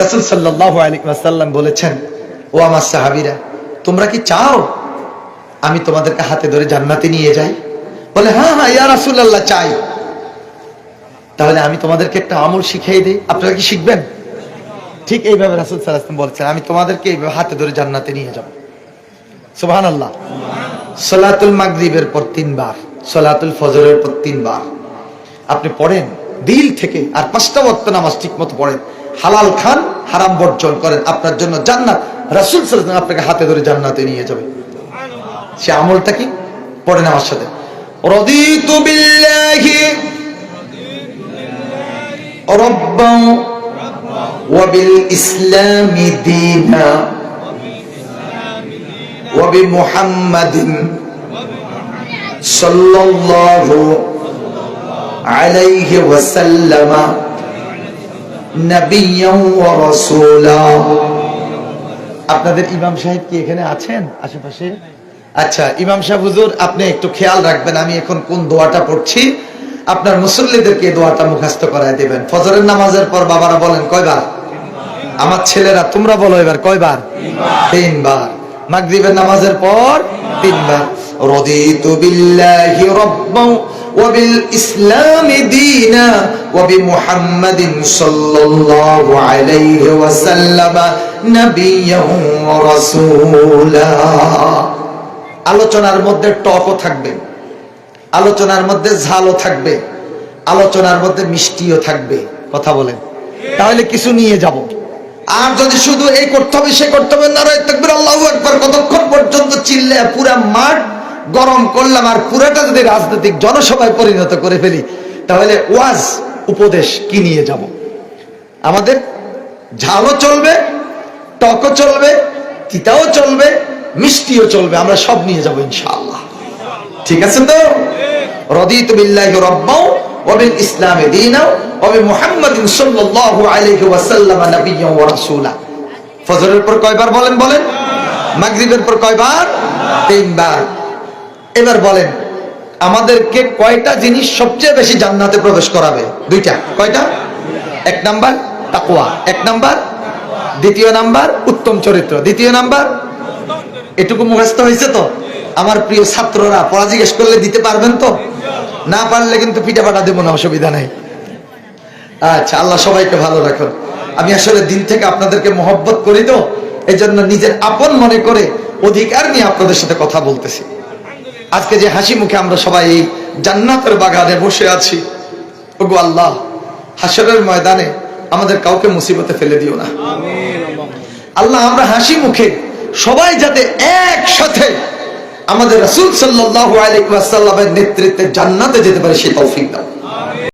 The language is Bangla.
রাসূল ওয়াসাল্লাম বলেছেন, ও আমার সাহাবীরা, তোমরা কি চাও আমি তোমাদেরকে হাতে ধরে জান্নাতে নিয়ে যাই? বলে হ্যাঁ হ্যাঁ ইয়া চাই। তাহলে আমি তোমাদেরকে একটা আমল শিখিয়ে দিই। আপনারা কি শিখবেন? ঠিক এইভাবে রাসূল আমি তোমাদেরকে এইভাবে হাতে ধরে জান্নাতে নিয়ে যাব। সুবহানাল্লাহ। সালাতুল মাগরিবের পর তিনবার, সালাতুল ফজরের পর তিনবার। আপনি পড়েন, দিল থেকে আর পাঁচটা ওয়াক্ত নামাজ ঠিক মতো পড়েন। হালাল খান হারাম বর্জন করেন আপনার জন্য জান্নাত রাসূল সাল্লাল্লাহু আলাইহি ওয়াসাল্লাম আপনাকে হাতে ধরে জান্নাতে নিয়ে যাবে সে আমলটা কি পড়েন আমার সাথে রদিতু বিল্লাহি ربا وبالإسلام دينا وبمحمد صلى الله عليه وسلم نبيا ورسولا আপনাদের ইমাম সাহেব কি এখানে আছেন আশেপাশে? আচ্ছা ইমাম সাহেব, হুজুর, আপনি একটু খেয়াল রাখবেন, আমি এখন কোন দোয়াটা পড়ছি? আপনার মুসল্লিদেরকে দোয়াটা মুখস্থ করায় দেবেন। ফজরের নামাজের পর বাবারা বলেন, কয়বার? আমার ছেলেরা, তোমরা বলো এবার, কয়বার? তিনবার। মাগরিবের নামাজের পর তিনবার। রদিতু বিল্লাহি রাব্বান وبالإسلام دينا وبمحمد صلى الله عليه وسلم نبيا ورسولا আলোচনার মধ্যে টকও থাকবে আলোচনার মধ্যে ঝালও থাকবে আলোচনার মধ্যে মিষ্টিও থাকবে কথা বলেন তাহলে কিছু নিয়ে যাব আর যদি শুধু এই করতে হবে সে করতে হবে না থাকবে আল্লাহ একবার কতক্ষণ পর্যন্ত চিল্লে পুরা মাঠ গরম করলাম আর পুরাটা যদি রাজনৈতিক জনসভায় পরিণত করে ফেলি, তাহলে ওয়াজ, উপদেশ কি নিয়ে যাব? আমাদের ঝালও চলবে, টকও চলবে, তিতাও চলবে, মিষ্টিও চলবে, আমরা সব নিয়ে যাব ইনশাআল্লাহ। ঠিক আছে তো? রদিত বিল্লাহি রাব্বাও ওয়া বিল ইসলামি দীনাও ওয়া বি মুহাম্মাদিন সাল্লাল্লাহু আলাইহি ওয়াসাল্লাম নাবিয়্যান ওয়া রাসূলা। ফজরের পর কয়বার বলেন বলেন? মাগরিবের পর কয়বার? তিনবার। এবার বলেন, আমাদেরকে কয়টা জিনিস সবচেয়ে বেশি জান্নাতে প্রবেশ করাবে? দুইটা। কয়টা? এক নাম্বার, তাকওয়া। এক নাম্বার, দ্বিতীয় নাম্বার, উত্তম চরিত্র। দ্বিতীয় নাম্বার, এটুকু মুখস্থ হয়েছে তো? আমার প্রিয় ছাত্ররা, পড়া জিজ্ঞেস করলে দিতে পারবেন তো? না পারলে কিন্তু পিঠা পাঠা দেবো না, অসুবিধা নেই। আচ্ছা আল্লাহ সবাইকে ভালো রাখুন। আমি আসলে দিন থেকে আপনাদেরকে মহব্বত করি তো? এই জন্য নিজের আপন মনে করে অধিকার নিয়ে আপনাদের সাথে কথা বলতেছি। আজকে যে হাসি মুখে আমরা সবাই এই জান্নাতের বাগানে বসে আছি, ওগো আল্লাহ, হাসরের ময়দানে আমাদের কাউকে মুসিবতে ফেলে দিও না। আল্লাহ, আমরা হাসি মুখে সবাই যাতে একসাথে আমাদের রসুল সাল্লাহ আলাইসাল্লামের নেতৃত্বে জান্নাতে যেতে পারে সে তৌফিক দাও।